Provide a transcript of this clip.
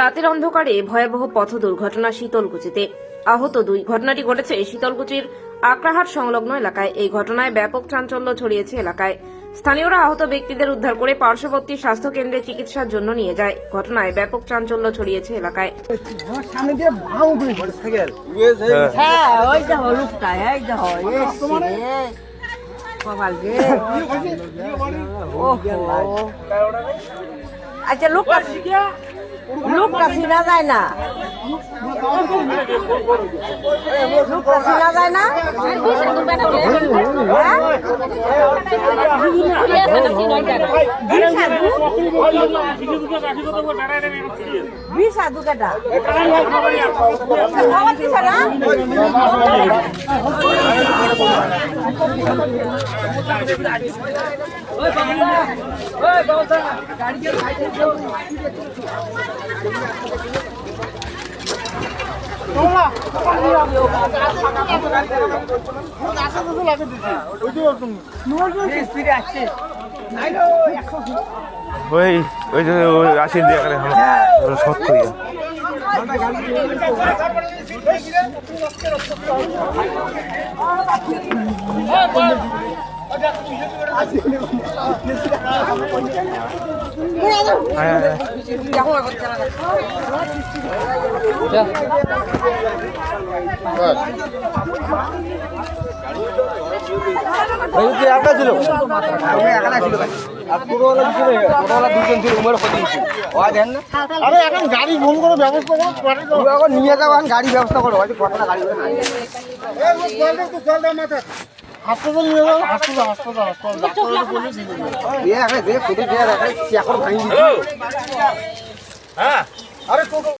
রাতের অন্ধকারে ভয়াবহ পথ দুর্ঘটনা শীতলকুচিতে। আহত দুই ঘটনাটি ঘটেছে শীতলকুচির আকরাহাট সংলগ্ন এলাকায়। এই ঘটনায় ব্যাপক চাঞ্চল্য ছড়িয়েছে এলাকায়। স্থানীয়রা আহত ব্যক্তিদের উদ্ধার করে পার্শ্ববর্তী স্বাস্থ্য কেন্দ্রে চিকিৎসার জন্য নিয়ে যায়। ঘটনায় ব্যাপক চাঞ্চল্য ছড়িয়েছে এলাকায়। হ্যাঁ আচ্ছা লোকটা চিনা যায় না। লোকটা চিনা যায় না? হ্যাঁ? বিশ খাবার দিছে না? ওই ওই যে আসি দিয়ে এখানে আমরা সত্য হ্যাঁ হ্যাঁ একা ছিল। একা ছিল আর ছিল? পুরোওয়ালা দুজন ছিল উমের ক্ষতি হয়েছে ও দেন না। আরে এখন গাড়ি ফোন করে ব্যবস্থা করো এখন নিয়ে যাও এখন গাড়ি ব্যবস্থা করো। হয়তো কতটা গাড়ি না হাসপাতাল নিয়ে যাও। হাসপাতাল হাসপাতাল হাসপাতাল। ডাক্তার বলে দিয়ে এখন দেখ কোথায় দেখ এখন ভাঙি দিচ্ছে